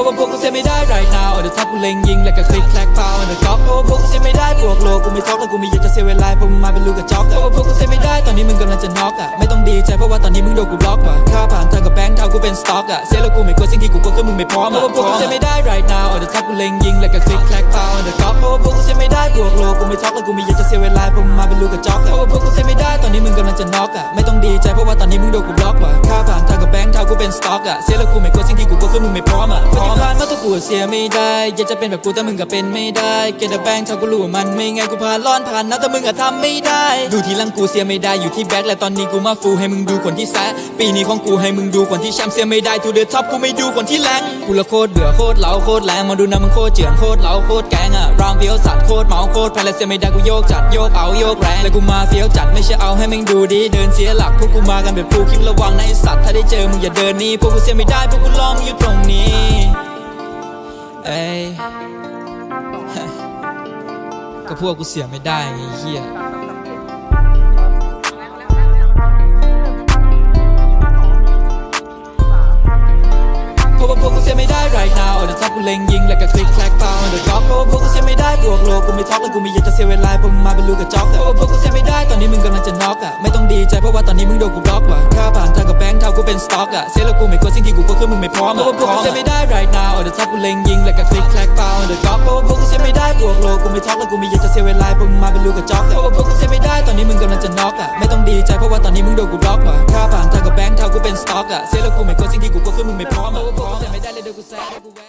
ราะว่าพวกกูเสียไม่ได้ right now เดี๋ยวทับกูเล็งยิงแล้วก็คลิกแคลกเปล่าเดี๋ยวก๊อกเพราะว่าพวกกูเสียไม่ได้บวกโลกูไม่ท็อกแล้วกูไม่อยากจะเสียเวลาพวกมึงมาเป็นลูกกระจอกเพราะว่าพวกกูเสียไม่ได้ตอนนี้มึงกำลังจะน็อกอะไม่ต้องดีใจเพราะว่าตอนนี้มึงโดนกูบล็อกว่ะค่าผ่านทางกับแบงค์เท่ากูเป็นสต็อกอะเสียแล้วกูไม่กลัวสิ่งที่กูกลัวคือมึงไม่พร้อมเพราะว่าพวกกูเสียไม่ได้ right now เดี๋ยวทับกูเล็งยิงแล้วก็คลิกแคลกเปล่าเดี๋ยวก๊อกเพราะว่าพวกกูเสียไม่ได้บวกโลกูไม่ท็อกแล้วกูไม่อยากจะเสียเวลาพวกมึงมาเป็นลูกกระจอกเพราะว่าพวกกูเสียไม่ได้ตอนนี้มึงกำลังจะน็อกอะไม่ต้องดีใจเพราะว่าตอนนี้มึงโดนกูบล็อกว่ะค่าผ่านทางกับแบงค์เท่ากูเป็นสต็อกอะเสียแล้วกูไม่กลัวสิ่งที่กูกลัว กูเสียไม่ได้ อยากจะเป็นแบบกูแต่มึงก็เป็นไม่ได้ เกตแบงค์เท่ากูรู้ว่ามันไม่ไงกูผ่านร้อนผ่านหน้าแต่มึงอะทำไม่ได้ ดูทีหลังกูเสียไม่ได้อยู่ที่แบ็คและตอนนี้กูมาฟูให้มึงดูคนที่แซะปีนี้ของกูให้มึงดูคนที่แชมป์เสียไม่ได้ทูเดอท็อปกูไม่ดูคนที่แรงกูละโคตรเบื่อโคตรเหลาโคตรแรงมาดูนะมึงโคตรเจือนโคตรเหลาโคตรแกงอะรามเฟี้ยวสัตว์โคตรเมาโคตรแพลเสียไม่ได้กูโยกจัดโยกเอาโยกแรงแล้วกูมาเฟี้ยวจัดไม่ใช่เอาให้มึงดูดีเดินเสียหลักพวกกูมากันแบบฟูคิดระวังนะไอสัตว์ถ้าได้เจอมึงอย่าเดินนี่พวกกูเสียไม่ได้พวกกูลองอยู่ตรงนี้ เอ้ยก็พวกกูเสียไม่ได้ไอ้เหี้ยเพราะว่าพวกกูเสียไม่ได้ right now เดี๋ยวทับกูเล็งยิงแล้วก็คลิกแคลกเปล่าเดี๋ยวก๊อกเพราะว่าพวกกูเสียไม่ได้บวกโลกูไม่ท็อกแล้วกูไม่อยากจะเสียเวลาพวกมึงมาเป็นลูกกระจอกเพราะว่าพวกกูเสียไม่ได้ตอนนี้มึงกำลังจะน็อกอะไม่ต้องดีใจเพราะว่าตอนนี้มึงโดนกู เท่ากูเป็นสต็อกอะเสียแล้วกูไม่กลัวสิ่งที่กูกลัวคือมึงไม่พร้อมเพราะว่าพวกกูเสียไม่ได้ right now เดี๋ยวทับกูเล็งยิงแล้วก็คลิกแคลกเปล่าเดี๋ยวก๊อกเพราะว่าพวกกูเสียไม่ได้บวกโลกูไม่ท็อกแล้วกูไม่อยากจะเสียเวลาพวกมึงมาเป็นลูกกระจอกเพราะว่าพวกกูเสียไม่ได้ตอนนี้มึงกำลังจะน็อกอะไม่ต้องดีใจเพราะว่าตอนนี้มึงโดนกูบล็อกว่ะค่าผ่านทางกับแบงค์เท่ากูเป็นสต็อกอะเสียแล้วกูไม่กลัวสิ่งที่กูกลัวคือมึงไม่พร้อมเพราะว่าพวกกูเสียไม่ได้เลยเดี๋ยวกูแซะเดี๋ยวกูแวะ